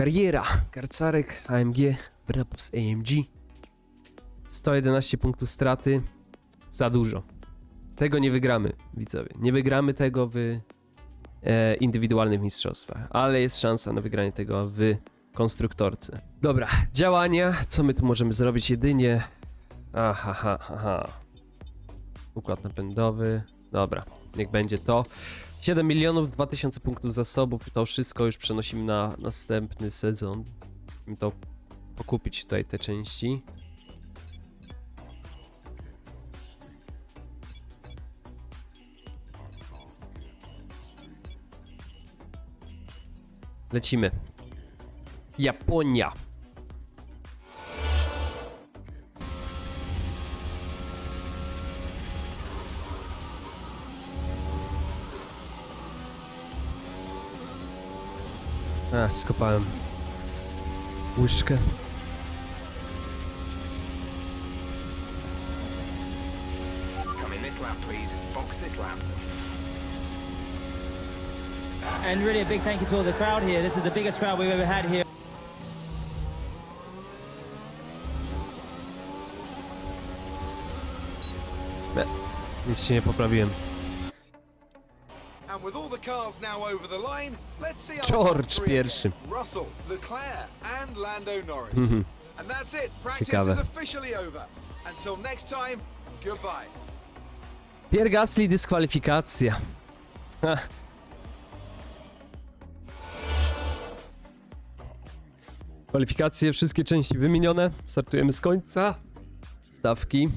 Kariera. Karcarek, AMG, Brabus AMG. 111 punktów straty. Za dużo. Tego nie wygramy, widzowie. Nie wygramy tego w e, indywidualnych mistrzostwach, ale jest szansa na wygranie tego w konstruktorce. Dobra, działania. Co my tu możemy zrobić? Jedynie. Aha, aha, aha. Układ napędowy. Dobra, niech będzie to. 7 milionów 2000 punktów zasobów. To wszystko już przenosimy na następny sezon. Musimy to pokupić tutaj te części. Lecimy. Japonia. This lap. Please folks this lap and really a big thank you to all the crowd here. This is the biggest crowd we've ever had here. Nie, nic się nie poprawiłem. With all the cars now over the line, let's see George pierwszy. Russell, Leclerc and Lando Norris. and that's it. Practice Ciekawe. is officially over. Until next time, goodbye. Pierre Gasly dyskwalifikacja. Ha. Kwalifikacje, wszystkie części wymienione. Startujemy z końca. Stawki.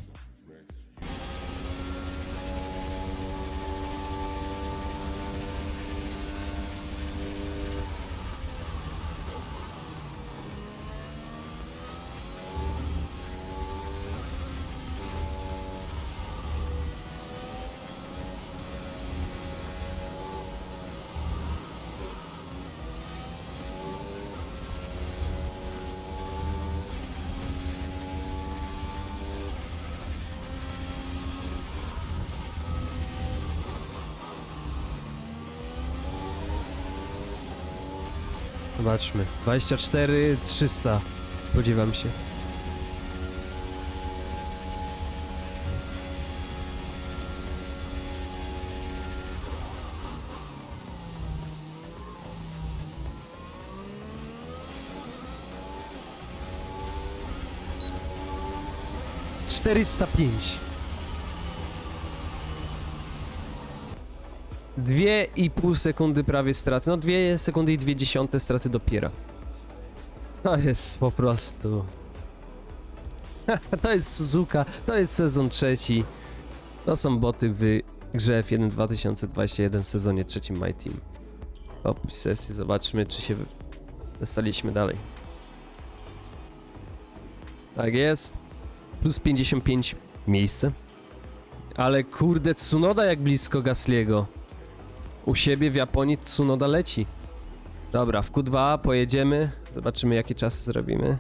Zobaczmy. 24 300. Spodziewam się. Czterysta pięć. Dwie i pół sekundy prawie straty. No dwie sekundy i dwie dziesiąte straty dopiero. To jest po prostu... to jest Suzuka, to jest sezon trzeci. To są boty w grze F1 2021 w sezonie trzecim My Team. Opuść sesję, zobaczmy czy się dostaliśmy dalej. Tak jest. Plus 55 miejsce. Ale kurde, Tsunoda jak blisko Gasliego. U siebie w Japonii Tsunoda leci. Dobra, w Q2 pojedziemy. Zobaczymy jakie czasy zrobimy.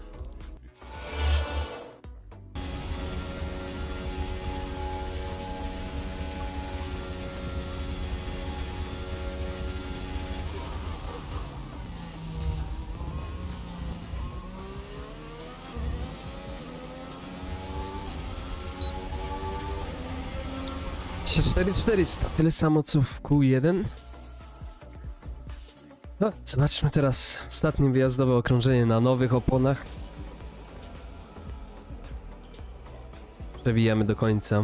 Cztery 400, tyle samo co w Q1. No, zobaczmy teraz ostatnie wyjazdowe okrążenie na nowych oponach. Przewijamy do końca.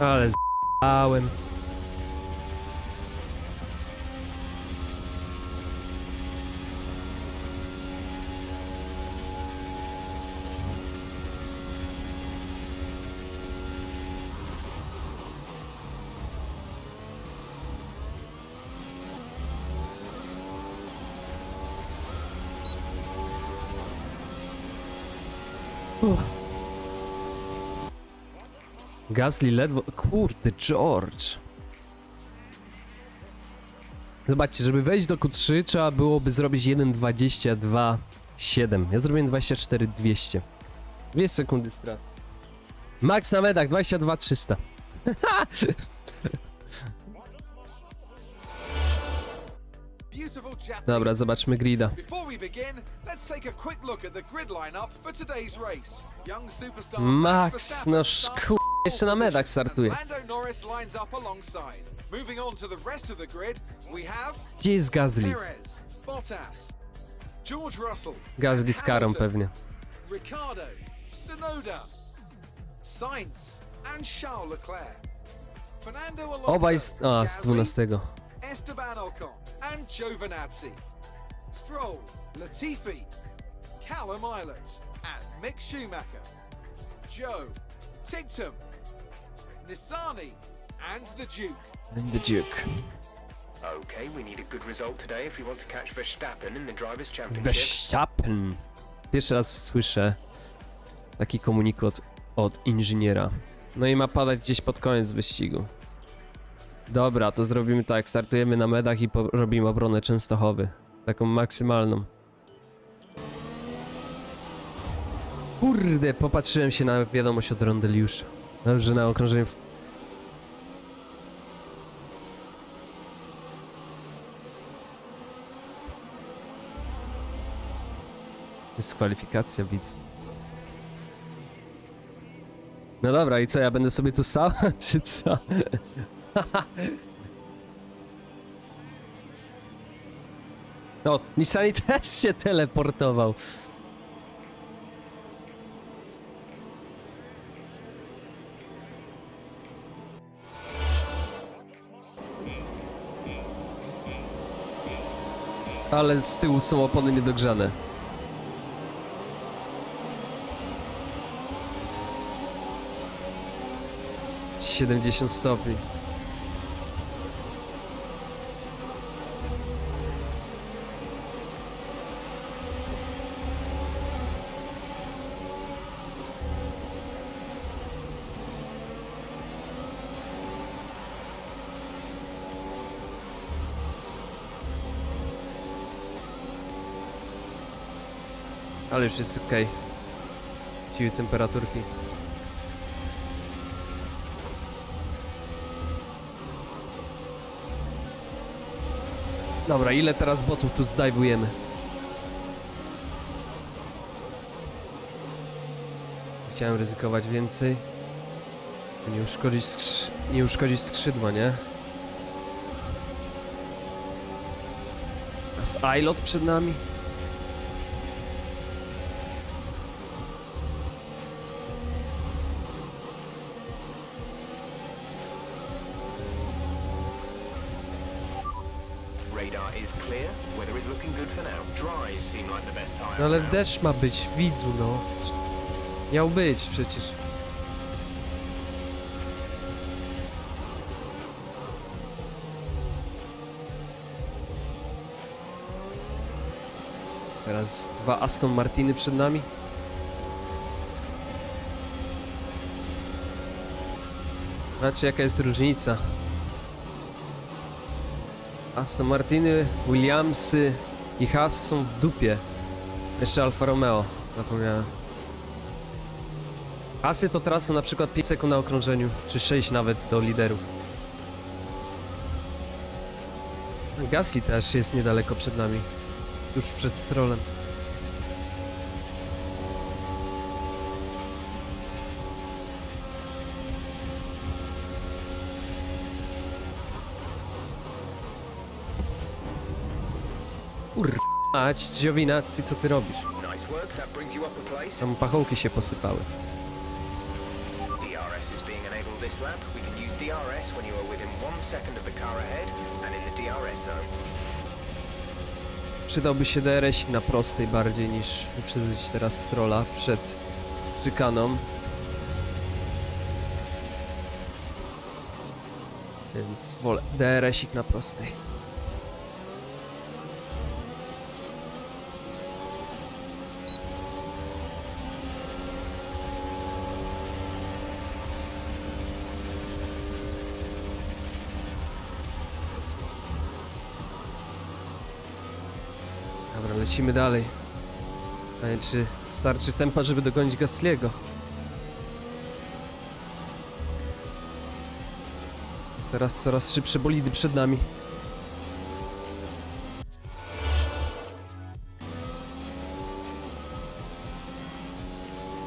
Oh, Ale z***ałem. Gasly ledwo... Kurde, George. Zobaczcie, żeby wejść do Q3 trzeba byłoby zrobić 1.22.7. Ja zrobiłem 24.200. 2 sekundy strat. Max na medach 22.300. Beautiful Japanese. Dobra, zobaczmy grida. Max, no szku... Jeszcze na medach startuje. Gdzie jest Russell, Gasly z karą pewnie. Ricardo, Sonoda, Sainz, and Charles Leclerc. Fernando Alonso, Obaj z... A, z Gasly, 12. Esteban Ocon and Giovinazzi. Stroll, Latifi, Callum Islet, and Mick Schumacher. Joe, Tigtum, Nisani, and the Duke. And the Duke. Okay, we need a good result today if we want to catch Verstappen in the Drivers' Championship. Verstappen. Pierwszy raz słyszę taki komunikat od inżyniera. No i ma padać gdzieś pod koniec wyścigu. Dobra, to zrobimy tak. Startujemy na medach i robimy obronę Częstochowy. Taką maksymalną. Kurde, popatrzyłem się na wiadomość od Rondeliusza. Dobrze, na okrążeniu... w- Dyskwalifikacja, widzę. No dobra, i co, ja będę sobie tu stał, czy co? O, Nissani też się teleportował. Ale z tyłu są opony niedogrzane. Siedemdziesiąt stopni. Ale już jest ok. Siły temperaturki. Dobra, ile teraz botów tu zdajwujemy? Chciałem ryzykować więcej. Nie uszkodzić, skrzy... nie uszkodzić skrzydła, nie? Teraz Ilot przed nami. No ale deszcz ma być, widzu, no. Miał być przecież. Teraz dwa Aston Martiny przed nami. Znaczy jaka jest różnica. Aston Martiny, Williamsy i Haas są w dupie. Jeszcze Alfa Romeo, zapomniałem. Asy to tracą na przykład 5 sekund na okrążeniu, czy 6 nawet do liderów. Gasly też jest niedaleko przed nami, tuż przed strolem. Kurwa, Giovinazzi, co ty robisz? Tam pachołki się posypały. DRS is being enabled this lap, we can use DRS when you are within one second of the car ahead and in the DRS zone. Przydałby się DRS na prostej bardziej niż wyprzedzić teraz Strolla przed szykaną. Więc wolę DRS-ik na prostej. Dobra, lecimy dalej. Pytanie, czy starczy tempa, żeby dogonić Gasliego? Teraz coraz szybsze bolidy przed nami.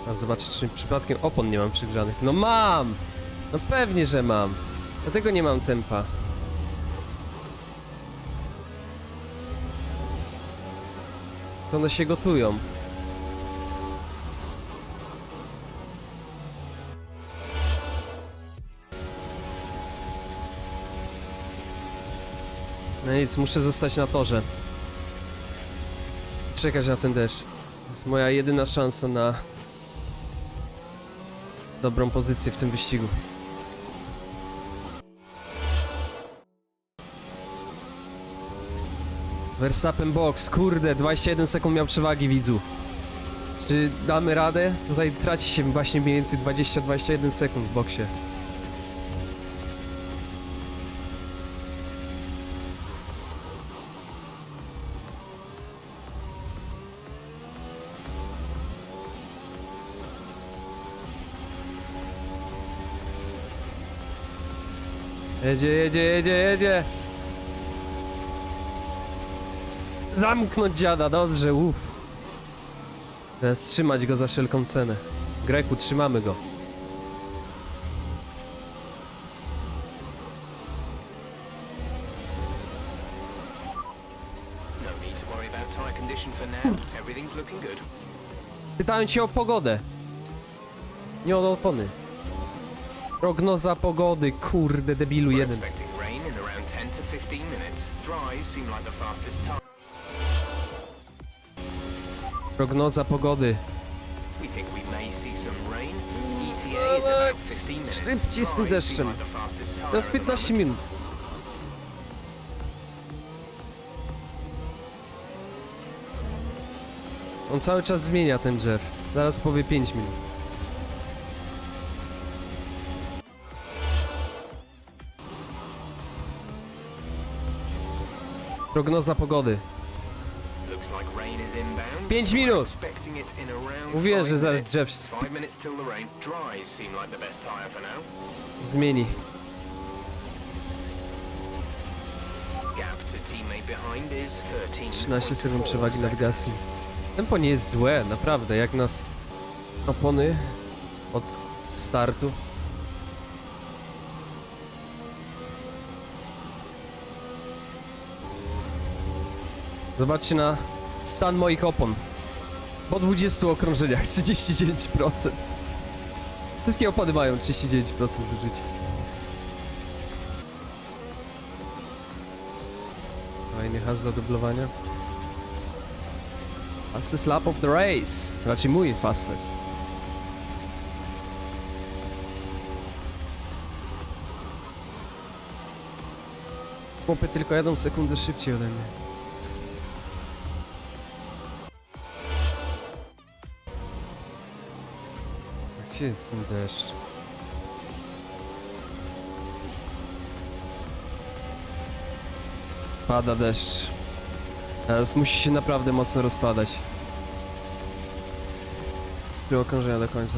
A zobaczę, czy przypadkiem opon nie mam przygrzanych. No mam! No pewnie, że mam. Dlatego nie mam tempa. One się gotują. No nic, muszę zostać na torze. Czekać na ten deszcz. To jest moja jedyna szansa na dobrą pozycję w tym wyścigu. Verstappen box, kurde, 21 sekund miał przewagi widzu. Czy damy radę? Tutaj traci się właśnie mniej więcej 20-21 sekund w boksie. Jedzie, jedzie, jedzie, jedzie! Zamknąć dziada, dobrze, uff. Teraz trzymać go za wszelką cenę. Greku, trzymamy go. No. Pytałem cię o pogodę. Nie o opony. Prognoza pogody, kurde, debilu jeden. Szybciej z tym Dries deszczem. seem like the fastest tire Teraz at the 15 moment. minut. On cały czas zmienia ten Jeff. Zaraz powie 5 minut. Prognoza pogody. 5 minut! Mówiłem, że zaraz Jeff zmieni. Trzynaście sekund przewagi nawigacji. Tempo nie jest złe, naprawdę, jak nas opony od startu. Zobaczcie na stan moich opon. Po 20 okrążeniach 39%. Wszystkie opony mają 39% zużycia. Fajny has do dublowania. Fastest lap of the race. Raczej mój fastest. Chłopy tylko jadą sekundę szybciej ode mnie. Gdzie jest ten deszcz? Pada deszcz. Teraz musi się naprawdę mocno rozpadać. Trzy okrążenia do końca.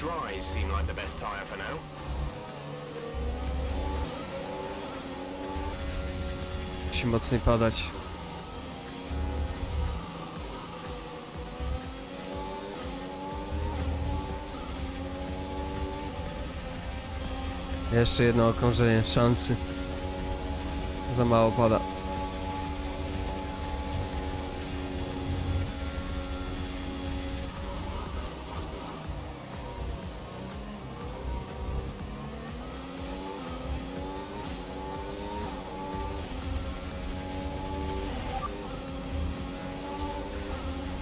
dries seem like the best tyre for now. Musi mocniej padać. Jeszcze jedno okrążenie szansy. Za mało pada.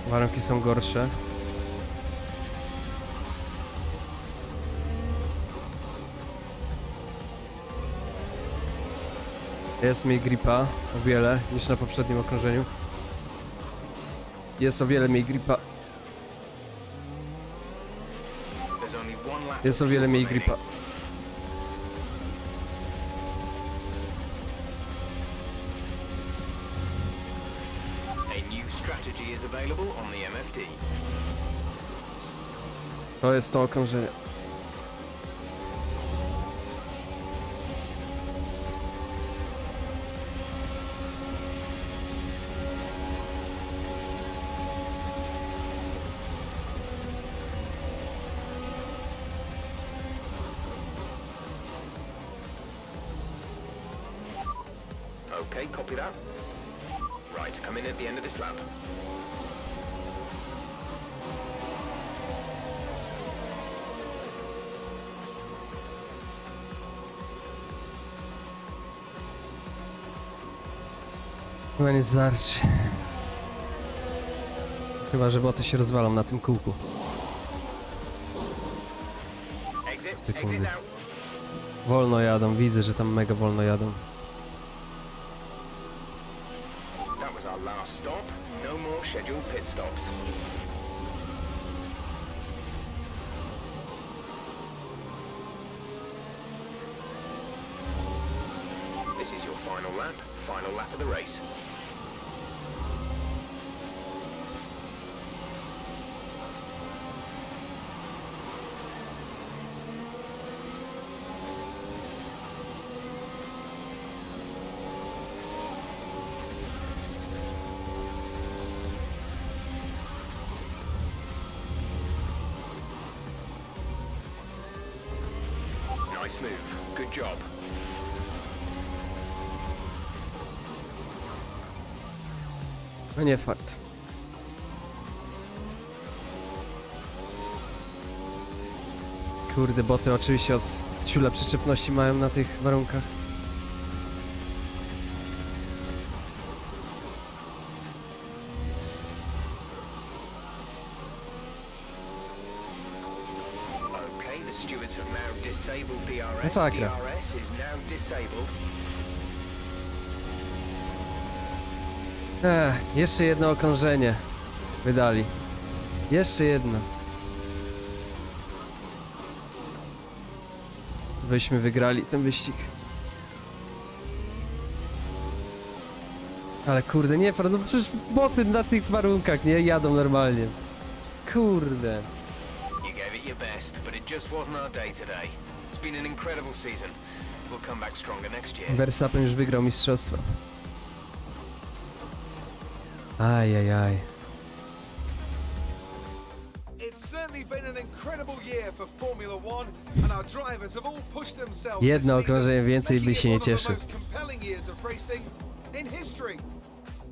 Warunki są gorsze. Jest mniej gripa, o wiele, niż na poprzednim okrążeniu. Jest o wiele mniej gripa, jest o wiele mniej gripa. To jest to okrążenie. Right, come in at the end of this lap. Chyba nie. Chyba, że boty się rozwalą na tym kółku. Exit, Sekundy. out. Wolno jadą, widzę, że tam mega wolno jadą. Last stop. No more scheduled pit stops. This is your final lap, final lap of the race. Nie fakt. Kurde, boty oczywiście od ciula przyczepności mają na tych warunkach. Okay, the stewards have now disabled DRS. Masakra. DRS is now disabled. Ech, jeszcze jedno okrążenie wydali. Jeszcze jedno. Byśmy wygrali ten wyścig. Ale kurde, nie, no przecież boty na tych warunkach nie jadą normalnie. Kurde. You gave it your best, but it just wasn't our day today. It's been an incredible season. We'll come back stronger next year. Verstappen już wygrał mistrzostwo. Ajajaj. It's certainly been an incredible year for Formula One, and our drivers have all pushed themselves. Jedno okrążenie więcej by się nie one of the cieszył. most compelling years of racing in history.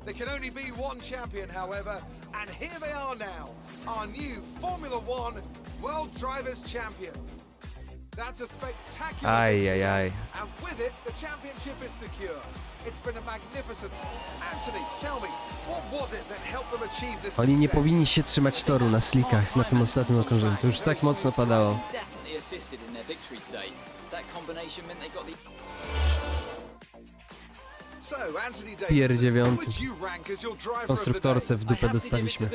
There can only be one champion, however, and here they are now, our new Formula One World Drivers' Champion. That's a spectacular victory, Ajajaj. and with it, the championship is secure. It's been a magnificent. Anthony, tell me, what was it that helped them achieve this Oni nie powinni się trzymać toru na slickach na tym ostatnim okrążeniu. To już tak mocno padało. Of the Konstruktorce day? w dupę dostaliśmy.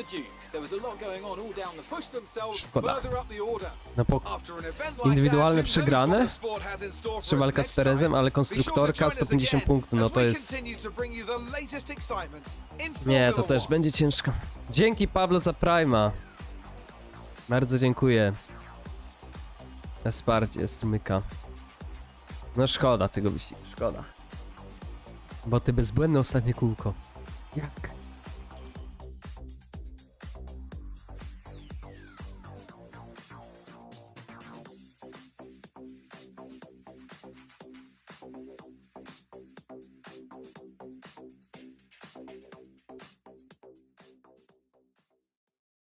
Szkoda. Na po... After an event like Indywidualne przegrane? Trzy walka z Perezem, ale konstruktorka join us 150 again punktów, no to jest... Nie, to też będzie ciężko. Dzięki Pablo za Prima. Bardzo dziękuję. Na wsparcie strumyka. No szkoda tego wyścigu, szkoda. Bo ty bezbłędne ostatnie kółko. Jak?